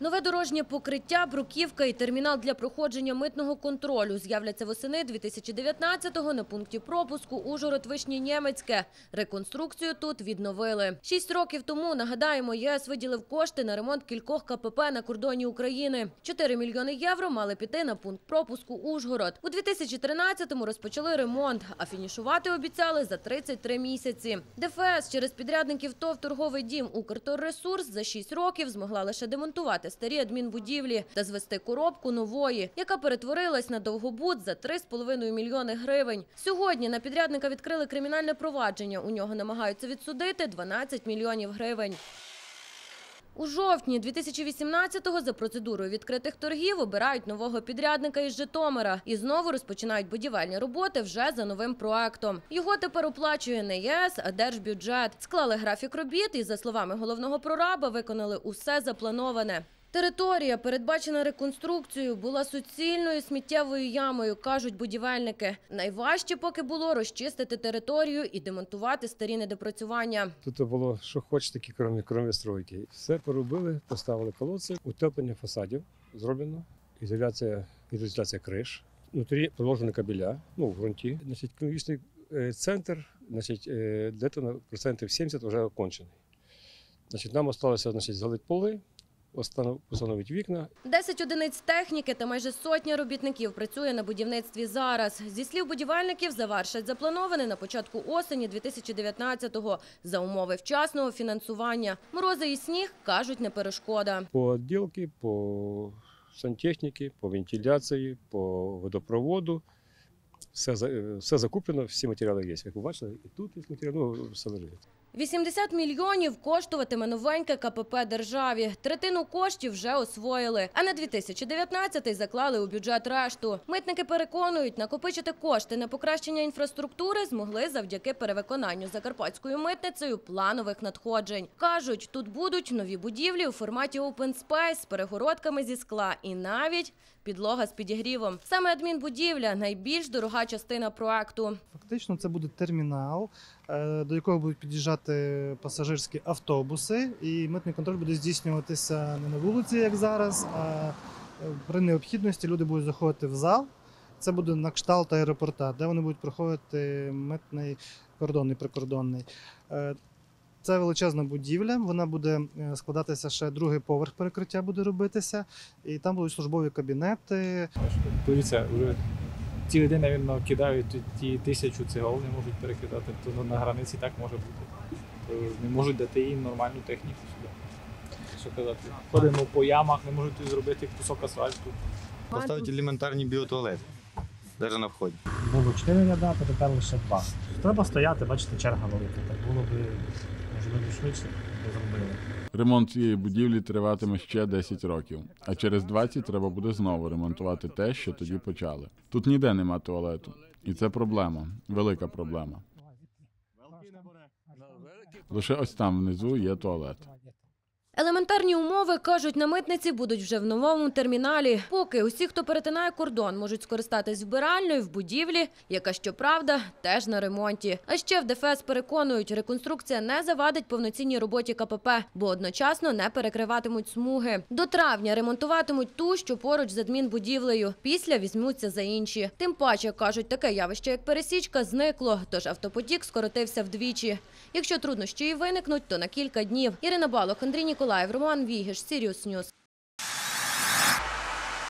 Нове дорожнє покриття, бруківка і термінал для проходження митного контролю з'являться восени 2019-го на пункті пропуску Ужгород Вишні Нємецьке. Реконструкцію тут відновили. Шість років тому, нагадаємо, ЄС виділив кошти на ремонт кількох КПП на кордоні України. 4 мільйони євро мали піти на пункт пропуску Ужгород. У 2013-му розпочали ремонт, а фінішувати обіцяли за 33 місяці. ДФС через підрядників ТОВ «Торговий дім Укрторресурс» за 6 років змогла лише демонтувати старі адмінбудівлі та звести коробку нової, яка перетворилась на довгобуд за 3,5 мільйони гривень. Сьогодні на підрядника відкрили кримінальне провадження. У нього намагаються відсудити 12 мільйонів гривень. У жовтні 2018-го за процедурою відкритих торгів обирають нового підрядника із Житомира і знову розпочинають будівельні роботи вже за новим проектом. Його тепер оплачує не ЄС, а держбюджет. Склали графік робіт і, за словами головного прораба, виконали усе заплановане. Територія, передбачена реконструкцією, була суцільною сміттєвою ямою, кажуть будівельники. Найважче поки було розчистити територію і демонтувати старі недопрацювання. Тут було, що хочете, такі кромі, кромі стройки. Все поробили, поставили колодці, утеплення фасадів зроблено, ізоляція, ізоляція криш, внутрі положені кабеля, ну, в ґрунті. Значить, економічний е, центр, значить, е, де-то на процентів 70 вже окончений. Значить, нам залишилося залити поли, постановити вікна 10 одиниць техніки та майже сотня робітників працює на будівництві зараз. Зі слів будівельників, завершать заплановане на початку осені 2019-го за умови вчасного фінансування. Морози і сніг, кажуть, не перешкода. по відділки, по сантехніці, по вентиляції, по водопроводу. Все, е, все закуплено, всі матеріали є. Як ви бачили, і тут є матеріали, ну, все лежить. 80 мільйонів коштуватиме новеньке КПП державі. Третину коштів вже освоїли. А на 2019-й заклали у бюджет решту. Митники переконують, накопичити кошти на покращення інфраструктури змогли завдяки перевиконанню закарпатською митницею планових надходжень. Кажуть, тут будуть нові будівлі у форматі open space з перегородками зі скла і навіть підлога з підігрівом. Саме адмінбудівля найбільш дорога частина проекту. Фактично, це буде термінал, е, до якого будуть під'їжджати пасажирські автобуси, і митний контроль буде здійснюватися не на вулиці, як зараз, а е, при необхідності люди будуть заходити в зал. Це буде на кшталт аеропорта, де вони будуть проходити митний кордонний прикордонний. Е, Це величезна будівля. Вона буде складатися ще другий поверх перекриття буде робитися, і там будуть службові кабінети, Дивіться, вже цілий день, навіть, кидають ті- тисячу цегол, не можуть перекидати, то на- на границі так може бути. То не можуть дати їм нормальну техніку сюди. Що казати? Ходимо по ямах, не можуть зробити кусок асфальту. Поставити елементарні біотуалети, навіть на вході. Було 4 ряда, то тепер лише 2. Треба стояти, бачите, черга велика. Так було б можливо швидше, би зробили. Ремонт цієї будівлі триватиме ще 10 років, а через 20 треба буде знову ремонтувати те, що тоді почали. Тут ніде нема туалету, і це проблема, велика проблема. Лише ось там внизу є туалет. Елементарні умови, кажуть, на митниці будуть вже в новому терміналі. Поки усі, хто перетинає кордон, можуть скористатись вбиральною в будівлі, яка, щоправда, теж на ремонті. А ще в ДФС переконують, реконструкція не завадить повноцінній роботі КПП, бо одночасно не перекриватимуть смуги. До травня ремонтуватимуть ту, що поруч з адмінбудівлею. Після візьмуться за інші. Тим паче, кажуть, таке явище, як пересічка, зникло, тож автопотік скоротився вдвічі. Якщо труднощі і виникнуть, то на кілька днів. Ірина Балох, Андрій Ніколаєв, Роман Вігіш, Сіріус Ньюс.